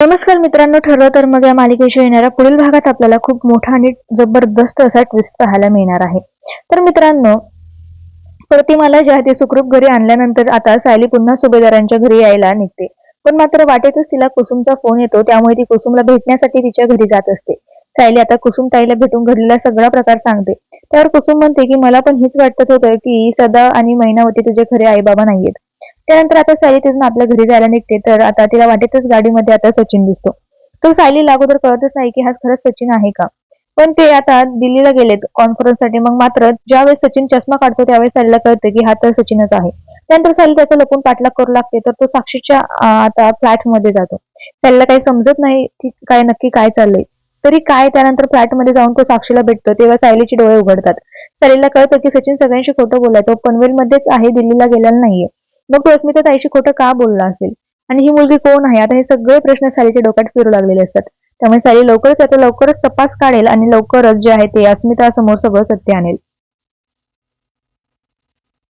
नमस्कार मित्रांनो ठरलं तर मग या मालिकेच्या येणाऱ्या पुढील भागात आपल्याला खूप मोठा आणि जबरदस्त असा ट्विस्ट पाहायला मिळणार आहे. तर मित्रांनो प्रतिमाला ज्या ते सुखरूप घरी आणल्यानंतर आता सायली पुन्हा सुभेदारांच्या घरी यायला निघते. पण मात्र वाटेतच तिला कुसुमचा फोन येतो त्यामुळे ती कुसुमला भेटण्यासाठी तिच्या घरी जात असते. सायली आता कुसुम ताईला भेटून घडलेला सगळा प्रकार सांगते. त्यावर कुसुम म्हणते की मला पण हेच वाटत होतं की सदा आणि मैनावती तुझे खरे आई बाबा नाहीयेत. त्यानंतर आता सायली तिथून आपल्या घरी जायला निघते. तर आता तिला वाटेतच गाडीमध्ये आता सचिन दिसतो. तो सायलीला अगोदर कळतच नाही की हा खरंच सचिन आहे का? पण ते आता दिल्लीला गेलेत कॉन्फरन्ससाठी मग मात्र ज्यावेळेस सचिन चष्मा काढतो त्यावेळेस सायलीला कळतं की हा तर सचिनच आहे. त्यानंतर सायली त्याचा लपून पाठलाग करू लागते. तर तो साक्षीच्या आता फ्लॅटमध्ये जातो. सायलीला काही समजत नाही की काय नक्की काय चाललंय. तरी काय त्यानंतर फ्लॅटमध्ये जाऊन तो साक्षीला भेटतो तेव्हा सायलीचे डोळे उघडतात. सायलीला कळतं की सचिन सगळ्यांशी खोटं बोलायतो पनवेल मध्येच आहे दिल्लीला गेलेला नाहीये. मग तो अस्मिता ताईशी खोटं का बोलला असेल? आणि ही मुलगी कोण आहे? आता हे सगळे प्रश्न सालीच्या डोक्यात फिरू लागलेले असतात. त्यामुळे साली लवकरच आता लवकरच तपास काढेल आणि लवकरच जे आहे ते अस्मिता समोर सगळं सत्य आणेल.